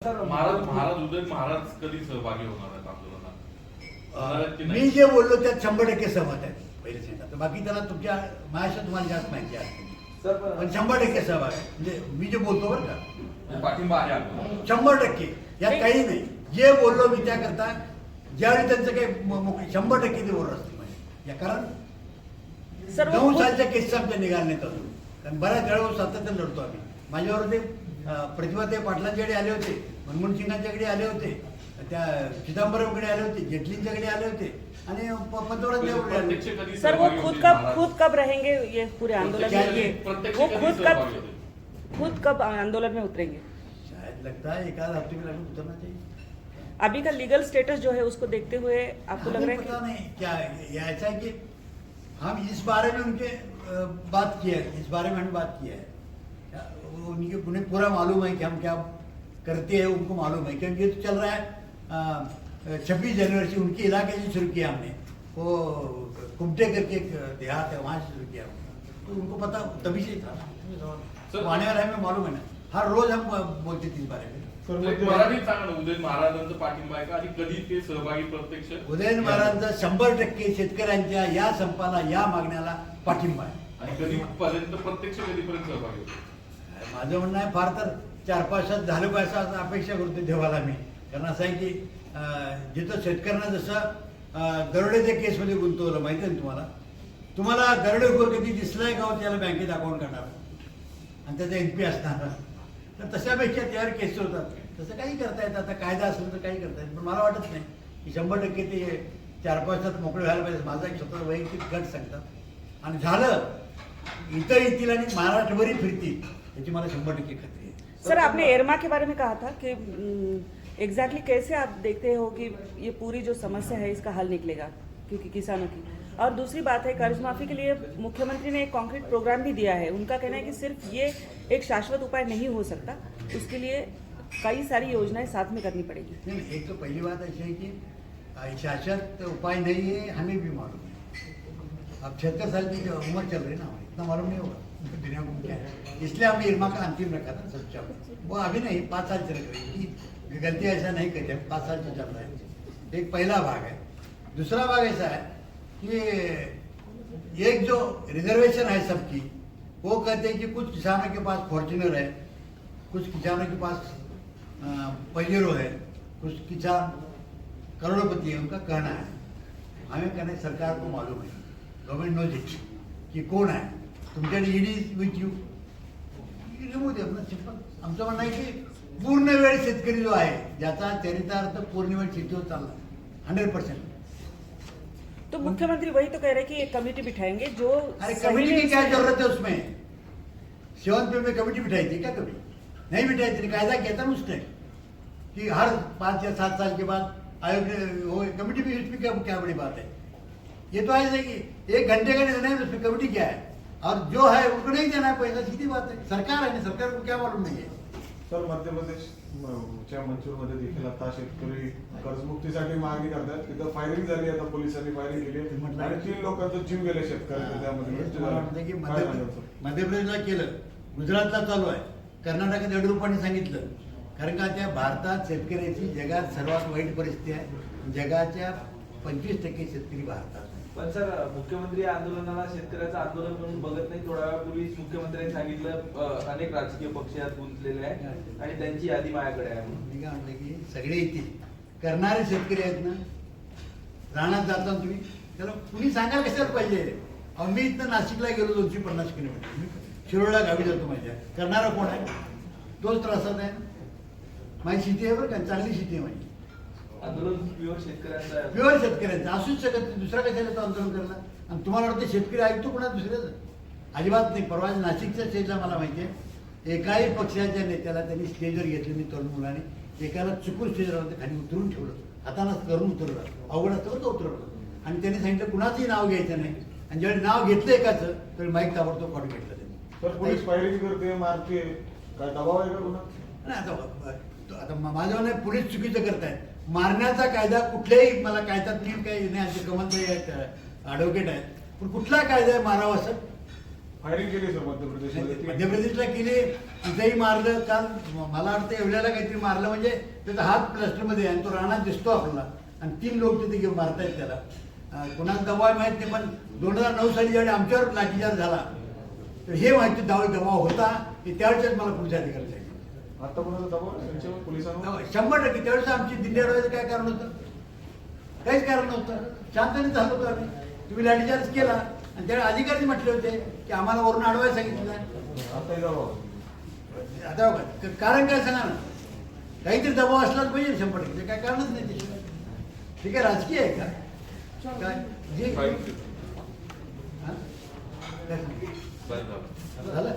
उदयन महाराज कधी सहभागी होणार आहेत आंदोलनात? होणार आहेत की मी नाही? जे बोललो त्यात शंभर टक्के सहमत आहे पहिले तर बाकी त्याला तुमच्या माझ्याशी तुम्हाला जास्त माहिती आहे. सर पण शंभर टक्के सहभाग आहे. म्हणजे मी जे बोलतो बरं का. म्हणजे पाठिंबा आहे आंदोलनाला. शंभर टक्के. यात काही नाही. जे बोललो मी त्याकरता ज्यावेळी त्यांचं काही शंभर टक्के ते बोलत असतील म्हणजे या कारण सर्व नऊ सालच्या केस आमच्या निघाल्या नाहीत अजून. कारण बऱ्याच वेळा सातत्याने लढतो आम्ही. माझ्यावर ते प्रतिभाताई पाटलांच्याकडे आले होते मनमोहन सिंगांच्याकडे आले होते त्या चिदंबरमकडे आले होते जेटलींच्याकडे आले होते आणि पंतप्रधान सर वो खुद कब खुद कब रहेंगे ये पूरे आंदोलन में? ये वो खुद कब खुद कब आंदोलन में उतरेंगे? शायद लगता है एक आध हफ़्ते में लागू उतरना चाहिए। अभी का लीगल स्टेटस जो है उसको देखते हुए आपको लग रहा है पता नहीं क्या ये ऐसा है कि हम इस बारे में उनके बात किया है इस बारे में हमने बात किया है। उनके उन्हें पूरा मालूम है कि हम क्या करते हैं उनको मालूम है। क्योंकि ये तो चल रहा है छब्बीस जनवरी से उनके इलाके से शुरू किया हमने। वो कुमटे करके एक देहात है वहाँ से शुरू किया तो उनको पता तभी से था सर- तो आने वाला है हमें मालूम है ना। हर रोज हम बोलते थे इस बारे में। उदयन महाराजांचा पाठिंबा आहे का? आणि कधी ते सहभागी प्रत्यक्ष? उदयन महाराजांचा शंभर टक्के शेतकऱ्यांच्या या संपाला या मागण्याला पाठिंबा आहे. आणि कधीपर्यंत प्रत्यक्ष कधीपर्यंत सहभागी होतील? माझं म्हणणं आहे फार तर चार पाचशात झालं पाहिजे असं अपेक्षा करतो देवाला मी. कारण असं आहे की जिथं शेतकऱ्यांना जसं दरोडेच्या दरोड्याच्या केसमध्ये गुंतवलं माहिती आहे ना तुम्हाला? तुम्हाला दरोडेखोर कधी दिसलाय का हो त्याला बँकेत अकाउंट काढणार आणि त्याचा एन पी असणार. तर तशापेक्षा त्यावर केस होतात. तसं काही करता येतं. आता कायदा असेल तर काही करता येत. पण मला वाटत नाही की शंभर टक्के ते चार पाच तास मोकळे व्हायला पाहिजे. माझा एक स्वतः वैयक्तिक गट सांगतात. आणि झालं इतर येतील आणि महाराष्ट्रभरही फिरतील याची मला शंभर टक्के खात्री आहे. सर आपने एरमा के बारे में कहा था कि एग्जैक्टली कैसे आप देखते हो कि ये पूरी जो समस्या है इसका हल निकलेगा क्योंकि किसानों की? और दूसरी बात है कर्ज माफ़ी के लिए मुख्यमंत्री ने एक कॉन्क्रीट प्रोग्राम भी दिया है। उनका कहना है कि सिर्फ़ ये एक शाश्वत उपाय नहीं हो सकता उसके लिए कई सारी योजनाएँ साथ में करनी पड़ेगी। एक तो पहली बात ऐसी है कि शाश्वत उपाय नहीं है हमें भी मालूम है। अब छिहत्तर साल की उम्र चल रही ना, इतना मालूम नहीं होगा दुनिया को क्या है। इसलिए हमने इरमा का अंतिम रखा था, सच्चा। वो अभी नहीं, पाँच साल चल रही कि गलती ऐसा नहीं करते हम पाँच साल से चल रहा है। एक पहला भाग है। दूसरा भाग ऐसा है कि एक जो रिजर्वेशन है सबकी, वो कहते हैं कि कुछ किसानों के पास फॉर्चुनर है, कुछ किसानों के पास पजेरो है, कुछ किसान करोड़पति है, उनका कहना है। हमें कहना है, सरकार को मालूम है। गवर्नमेंट नोज़ इट की कोण आहे तुमच्याकडे ईडी विथ यू रिमूव्ह दे आपलं सिंपल आमचं म्हणणं आहे की पूर्ण वेळ शेतकरी जो आहे ज्याचा चरितार्थ पूर्ण वेळ शेतीवर चालला. हंड्रेड पर्सेंट तो मुख्यमंत्री वही तो कह रहे हैं कि एक कमेटी बिठाएँगे जो अरे कमेटी की क्या ज़रूरत है उसमें? सेवन पे में कमेटी बिठाई थी क्या कभी? नहीं बिठाई थी कायदा किया था ना उसने कि हर पाँच या सात साल के बाद आयोग ने वो कमेटी भी इसमें क्या क्या बड़ी बात है? ये तो ऐसे कि एक घंटे का निर्णय है, उसमें कमेटी क्या है? और जो है उनको नहीं देना है पैसा सीधी बात है सरकार है ना सरकार को क्या मालूम नहीं है? सर मध्य प्रदेश च्या मंचूरमध्ये देखील आता शेतकरी कर्जमुक्तीसाठी मागणी करतात. तिथं फायरिंग झाली आता पोलिसांनी फायरिंग केली. आणि तीन लोकांचा जीव गेले शेतकऱ्यांचे त्यामध्ये. मध्य प्रदेशला केलं. गुजरातला चालू आहे. कर्नाटकात येडियुरप्पाने सांगितलं. कारण का त्या भारतात शेतकऱ्याची जगात सर्वात वाईट परिस्थिती आहे. जगाच्या पंचवीस टक्के शेतकरी भारतात. पण सर मुख्यमंत्री आंदोलनाला शेतकऱ्याचं आंदोलन म्हणून बघत नाही. थोड्या वेळापूर्वीच मुख्यमंत्र्यांनी सांगितलं अनेक राजकीय पक्ष यात गुंतलेले आहेत आणि त्यांची यादी माझ्याकडे आहे म्हणून. मी काय म्हटलं की सगळे येतील. करणारे शेतकरी आहेत ना रानात जाता तुम्ही त्याला कुणी सांगायला कशाला पाहिजे? अहो मी इथं नाशिकला गेलो दोनशे पन्नास किलोमीटर. मी शिरोळला गावी जातो माझ्या. करणारा कोण आहे? तोच त्रासात आहे. माझी शेती आहे बरं का चांगली शेती आहे माझी. आंदोलन प्युअर शेतकऱ्यांचं आहे. प्युअर शेतकऱ्यांचा. असूच शकत नाही दुसरा कशाला तो आंदोलन करणार? आणि तुम्हाला वाटतं शेतकरी ऐकतो कोणा दुसऱ्याच? अजिबात नाही. परवा नाशिकच्या स्टेजला मला माहिती आहे एकाही पक्षाच्या नेत्याला त्यांनी स्टेजवर घेतलं नाही तरुण मुलाने. एकाला चुकून स्टेजवर खाली उतरून ठेवलं. हातानं करून उतरलं. अवघड असतं बरं का उतरवलं. आणि त्यांनी सांगितलं कुणाचंही नाव घ्यायचं नाही. आणि ज्यावेळी नाव घेतलं एकाचं तर माईक ताबडतोब काढून घेतलं सर पोलीस त्यांनी फायरिंग करते मारते काय दबाव आहे का कुणा नाही आता तो आता मा- माझं म्हणणं आहे, पोलीस चुकीचं करताय मारण्याचा कायदा कुठल्याही मला कायद्यात नीट काही नाही आमचे कमलताई आहेत ॲडव्होकेट आहेत. पण कुठला कायदा आहे मारावा असं फायरिंग केली सर मध्य प्रदेशमध्ये. मध्य प्रदेशला केले तिथेही मारलं. काल मला वाटतं एवढ्याला काहीतरी मारलं म्हणजे त्याचा हात प्लास्टरमध्ये आहे आणि तो रानात दिसतो आपल्याला. आणि तीन लोक तिथे घेऊन मारतायत त्याला. कोणाला दबाव माहीत नाही पण दोन हजार नऊ साली ज्यावेळी आमच्यावर लाठीचार्ज झाला तर हे माहिती दावा दबाव होता की त्यावेळेस मला पोलीस अधिकारी आता कोणाचा दबाव आहे? त्यांच्यावर पोलिसांवर? शंभर टक्के. त्यावेळेस आमची दिल्ली अडवायचं काय कारण होतं? काहीच कारण नव्हतं. शांततेने झालो होतो आम्ही. तुम्ही लाठीचार्ज केला. आणि त्यावेळी अधिकारी म्हटले होते की आम्हाला वरून अडवायला सांगितलं. दबाव आहे. आता बघा, क- कारण काय सांगा ना? काहीतरी दबाव असलाच पाहिजे शंभर टक्के. काय कारणच नाही त्याशिवाय ते काय राजकीय आहे का? काय? जे. हा? झालं?